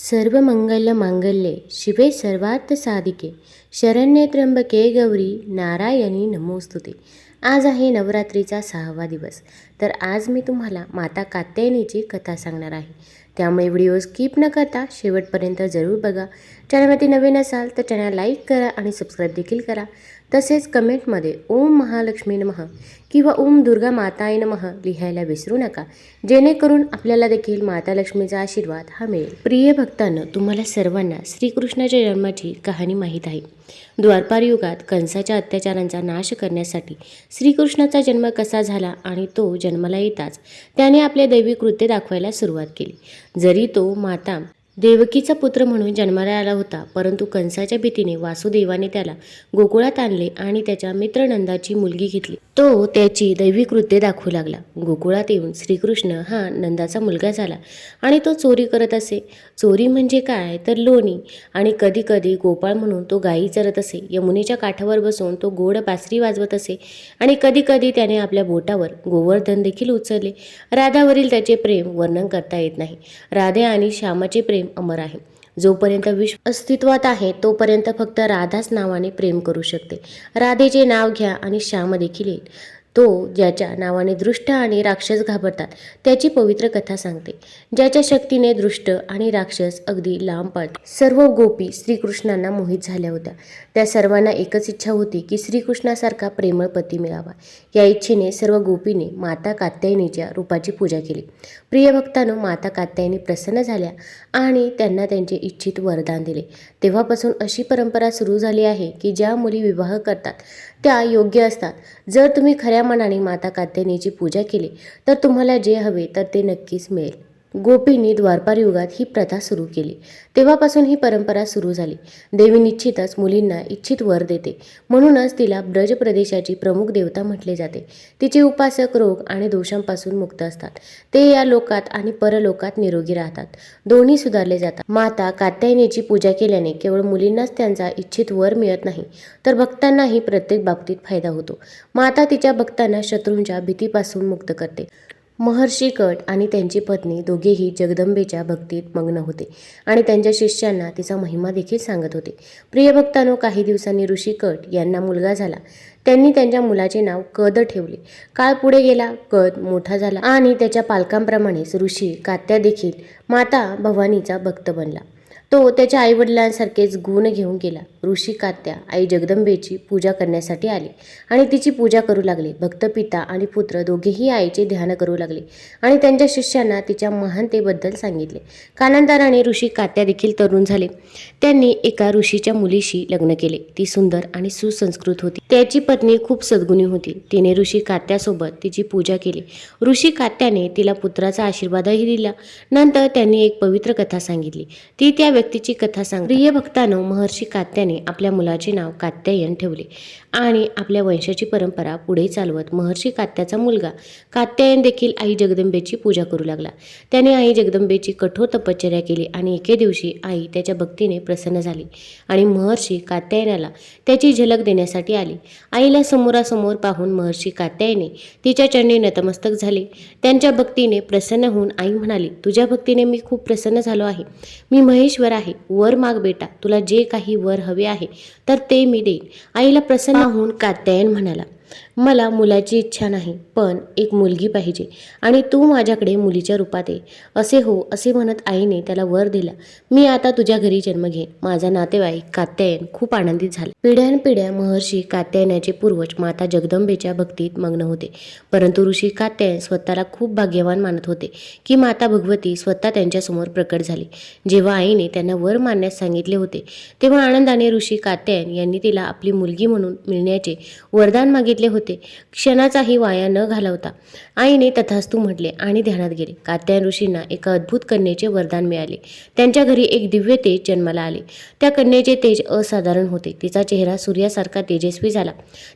सर्व मंगल मांगल्ये शिवे सर्वार्थ साधिके. शरण्ये त्र्यंबके गौरी नारायणी नमोस्तुते. आज आहे नवरात्रीचा सहावा दिवस. तर आज मी तुम्हाला माता कात्यायनीची कथा सांगणार आहे. त्यामुळे व्हिडिओ स्किप न करता शेवटपर्यंत जरूर बघा. चॅनलवरती नवीन असाल तर चॅनल लाईक करा आणि सबस्क्राईब देखील करा. तसेच कमेंटमध्ये ओम महालक्ष्मी नमः किंवा ओम दुर्गा माताय नमः लिहायला विसरू नका. जेणेकरून आपल्याला देखील माता लक्ष्मीचा आशीर्वाद हा मिळेल. प्रिय भक्तांनो तुम्हाला सर्वांना श्रीकृष्णाच्या जन्माची कहाणी माहीत आहे. द्वारपार युगात कंसाच्या अत्याचारांचा नाश करण्यासाठी श्रीकृष्णाचा जन्म कसा झाला आणि तो जन्माला येताच त्याने आपले दैवी कृत्य दाखवायला सुरुवात केली. जरी तो माता देवकीचा पुत्र म्हणून जन्माला आला होता परंतु कंसाच्या भीतीने वासुदेवाने त्याला गोकुळात आणले आणि त्याच्या मित्रनंदाची मुलगी घेतली. तो त्याची दैवी कृत्य दाखवू लागला. गोकुळात येऊन श्रीकृष्ण हा नंदाचा मुलगा झाला आणि तो चोरी करत असे. चोरी म्हणजे काय? तर लोणी. आणि कधी कधी गोपाळ म्हणून तो गायी चरत असे. यमुनेच्या काठावर बसून तो गोड बासरी वाजवत असे. आणि कधी कधी त्याने आपल्या बोटावर गोवर्धन देखील उचलले. राधावरील त्याचे प्रेम वर्णन करता येत नाही. राधे आणि श्यामाचे प्रेम अमर आहे. जोपर्यंत विश्व अस्तित्वात आहे तोपर्यंत फक्त राधाच नावाने प्रेम करू शकते. राधेचे नाव घ्या आणि श्याम देखील येईल. तो ज्याच्या नावाने दृष्ट आणि राक्षस घाबरतात त्याची पवित्र कथा सांगते. ज्याच्या शक्तीने दृष्ट आणि राक्षस अगदी लांब पाठ सर्व गोपी श्रीकृष्णांना मोहित झाल्या होत्या. त्या सर्वांना एकच इच्छा होती की श्रीकृष्णासारखा प्रेमळ पती मिळावा. या इच्छेने सर्व गोपीने माता कात्यायनीच्या रूपाची पूजा केली. प्रिय भक्तांनो माता कात्यायनी प्रसन्न झाल्या आणि त्यांना त्यांचे इच्छित वरदान दिले. तेव्हापासून अशी परंपरा सुरू झाली आहे की ज्या मुली विवाह करतात त्या योग्य असतात. जर तुम्ही खऱ्या मनाने माता कात्यायनीची पूजा केली. तर तुम्हाला जे हवे तर ते नक्कीच मिळेल. गोपींनी द्वारपार युगात ही प्रथा सुरू केली. तेव्हापासून ही परंपरा सुरू झाली. देवी निश्चितच मुलींना इच्छित वर देते. म्हणूनच तिला ब्रज प्रदेशाची प्रमुख देवता म्हटले जाते. तिचे उपासक रोग आणि दोषांपासून मुक्त असतात. ते या लोकात आणि परलोकात निरोगी राहतात. दोन्ही सुधारले जातात. माता कात्यायनीची पूजा केल्याने केवळ मुलींनाच त्यांचा इच्छित वर मिळत नाही तर भक्तांनाही प्रत्येक बाबतीत फायदा होतो. माता तिच्या भक्तांना शत्रूंच्या भीतीपासून मुक्त करते. महर्षी कट आणि त्यांची पत्नी दोघेही जगदंबेच्या भक्तीत मग्न होते आणि त्यांच्या शिष्यांना तिचा महिमा देखील सांगत होते. प्रिय भक्तांनो काही दिवसांनी ऋषी कट यांना मुलगा झाला. त्यांनी त्यांच्या मुलाचे नाव कद ठेवले. काळ पुढे गेला कद मोठा झाला आणि त्याच्या पालकांप्रमाणेच ऋषी कात्या देखील माता भवानीचा भक्त बनला. तो त्याच्या आईवडिलांसारखेच गुण घेऊन गेला. ऋषी कात्या आई जगदंबेची पूजा करण्यासाठी आली आणि तिची पूजा करू लागले. भक्त पिता आणि पुत्र दोघेही आईचे ध्यान करू लागले आणि त्यांच्या शिष्यांना तिच्या महानतेबद्दल सांगितले. कालांतराने ऋषी कात्या देखील तरुण झाले. त्यांनी एका ऋषीच्या मुलीशी लग्न केले. ती सुंदर आणि सुसंस्कृत होती. त्याची पत्नी खूप सद्गुणी होती. तिने ऋषी कात्यासोबत तिची पूजा केली. ऋषी कात्याने तिला पुत्राचा आशीर्वादही दिला. नंतर त्यांनी एक पवित्र कथा सांगितली. ती त्या व्यक्तीची कथा सांग प्रिय भक्तानो महर्षी कात्याने आपल्या मुलाचे नाव कात्यायन ठेवले. आणि आपल्या वंशाची परंपरा पुढे चालवत महर्षी कात्याचा मुलगा कात्यायन देखील आई जगदंबेची पूजा करू लागला. त्याने आई जगदंबेची कठोर तपश्चर्या केली आणि एके दिवशी आई त्याच्या भक्तीने प्रसन्न झाली आणि महर्षी कात्यायनाला त्याची झलक देण्यासाठी आली. आईला समोरासमोर पाहून महर्षी कात्यायने तिच्या चरणी नतमस्तक झाले. त्यांच्या भक्तीने प्रसन्न होऊन आई म्हणाली तुझ्या भक्तीने मी खूप प्रसन्न झालो आहे. मी महेश्वर आहे. वर माग बेटा. तुला जे काही वर हवे आहे तर ते मी देईन. आईला प्रसन्न होऊन कात्यायन म्हणाला मला मुलाची इच्छा नाही पण एक मुलगी पाहिजे आणि तू माझ्याकडे मुलीच्या रूपात ये. असे हो असे म्हणत आईने त्याला वर दिला. मी आता तुझ्या घरी जन्म घेईन. माझा नातेवाईक कात्यायन खूप आनंदित झाला. पिढ्यानपिढ्या महर्षी कात्यायनाचे पूर्वज माता जगदंबेच्या भक्तीत मग्न होते. परंतु ऋषी कात्यायन स्वतःला खूप भाग्यवान मानत होते की माता भगवती स्वतः त्यांच्यासमोर प्रकट झाली. जेव्हा आईने त्यांना वर मानण्यास सांगितले होते तेव्हा आनंदाने ऋषी कात्यायन यांनी तिला आपली मुलगी म्हणून मिळण्याचे वरदान मागितले. होते. क्षणाचाही वाया न घालवता. आईने तथास्तू म्हटले आणि ध्यानात गेले. कात्यायन ऋषींना एका अद्भुत कन्येचे वरदान मिळाले. त्यांच्या घरी एक दिव्य तेज जन्माला आले. त्या कन्येचे तेज असाधारण होते. तिचा चेहरा सूर्यासारखा तेजस्वी झाला.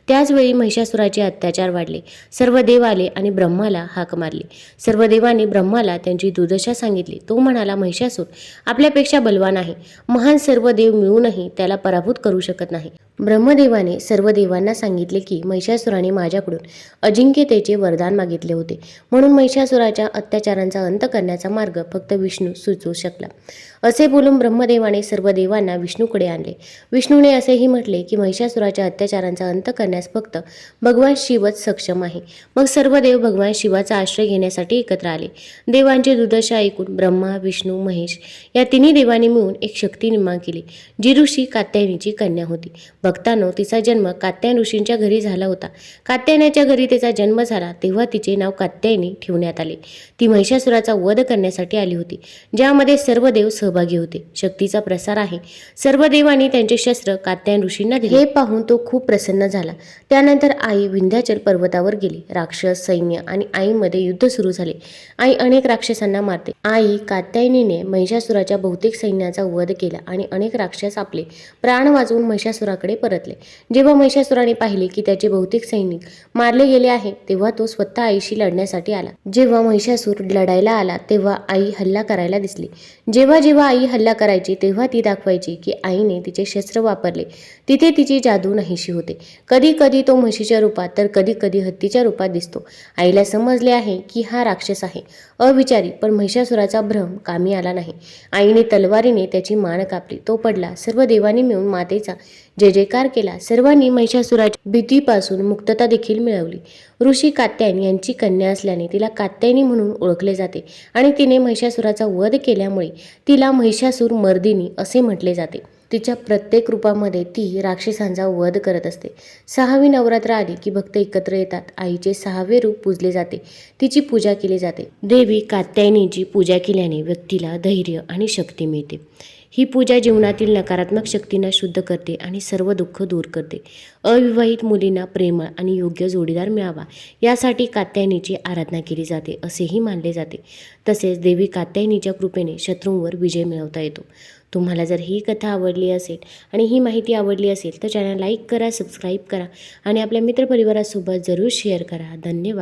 त्याचवेळी महिषासुराचे अत्याचार वाढले. सर्व देव आले आणि ब्रह्माला हाक मारली. सर्व देवाने ब्रह्माला त्यांची दुर्दशा सांगितली. तो म्हणाला महिषासूर आपल्यापेक्षा बलवान आहे. महान सर्व देव मिळूनही त्याला पराभूत करू शकत नाही. ब्रह्मदेवाने सर्व देवांना सांगितले की महिषासुराने माझ्याकडून अजिंक्यतेचे वरदान मागितले होते. म्हणून महिषासुराच्या अत्याचारांचा अंत करण्याचा मार्ग फक्त विष्णू सुचवू शकला. असे बोलून ब्रह्मदेवाने सर्व देवांना विष्णूकडे आणले. विष्णूने असेही म्हटले की महिषासुराच्या अत्याचारांचा अंत करण्यास फक्त भगवान शिवच सक्षम आहे. मग सर्व देव भगवान शिवाचा आश्रय घेण्यासाठी एकत्र आले. देवांची दुर्दशा ऐकून ब्रह्मा विष्णू महेश या तिन्ही देवांनी मिळून एक शक्ती निर्माण केली जी ऋषी कात्यायनीची कन्या होती. बघतानो तिचा जन्म कात्यायन ऋषींच्या घरी झाला होता. कात्यायनाच्या घरी तिचा जन्म झाला तेव्हा तिचे नाव कात्यायनी ठेवण्यात आले. ती महिषासुराचा वध करण्यासाठी आली होती ज्यामध्ये सर्व देव सहभागी होते. शक्तीचा प्रसार आहे. सर्व देवांनी त्यांचे शस्त्र कात्यायन ऋषींना दिले. हे पाहून तो खूप प्रसन्न झाला. त्यानंतर आई विंध्याचल पर्वतावर गेली. राक्षस सैन्य आणि आईमध्ये युद्ध सुरू झाले. आई अनेक राक्षसांना मारते. आई कात्यायनीने महिषासुराच्या बहुतेक सैन्याचा वध केला आणि अनेक राक्षस आपले प्राण वाचवून महिषासुराकडे परतले. जेव्हा महिषासुराने पाहिले की त्याचे बहुतेक सैनिक मारले गेले आहे तेव्हा तो स्वतः आईशी लढण्यासाठी आला. जेव्हा महिषासूर लढायला आला तेव्हा आई हल्ला करायला दिसली. जेव्हा जेव्हा आई हल्ला करायची तेव्हा ती दाखवायची की आईने तिचे शस्त्र वापरले. तिथे तिची जादू नाहीशी होते. कधी कधी तो म्हशीच्या रूपात तर कधी कधी हत्तीच्या रूपात दिसतो. आईला समजले आहे की हा राक्षस आहे. अविचारी पण महिषासुराचा भ्रम कामी आला नाही. आईने तलवारीने त्याची मान कापली. तो पडला. सर्व देवांनी मिळून मातेचा जय जयकार केला. सर्वांनी महिषासुराच्या भीतीपासून मुक्तता देखील मिळवली. ऋषी कात्यायन यांची कन्या असल्याने तिला कात्यायनी म्हणून ओळखले जाते आणि तिने महिषासुराचा वध केल्यामुळे तिला महिषासूर मर्दिनी असे म्हटले जाते. तिच्या प्रत्येक रूपामध्ये ती राक्षसांचा वध करत असते. सहावी नवरात्र आली की भक्त एकत्र येतात. आईचे सहावे रूप पूजले जाते. तिची पूजा केली जाते. देवी कात्यायनीची पूजा केल्याने व्यक्तीला धैर्य आणि शक्ती मिळते. ही पूजा जीवनातील नकारात्मक शक्तींना शुद्ध करते आणि सर्व दुःख दूर करते. अविवाहित मुलींना प्रेमळ आणि योग्य जोडीदार मिळावा यासाठी कात्यायनीची आराधना केली जाते असेही मानले जाते. तसेच देवी कात्यायनीच्या कृपेने शत्रूंवर विजय मिळवता येतो. तुम्हाला जर ही कथा आवडली असेल आणि ही माहिती आवडली असेल तर चॅनल लाईक करा सबस्क्राईब करा आणि आपल्या मित्रपरिवारासोबत जरूर शेअर करा. धन्यवाद.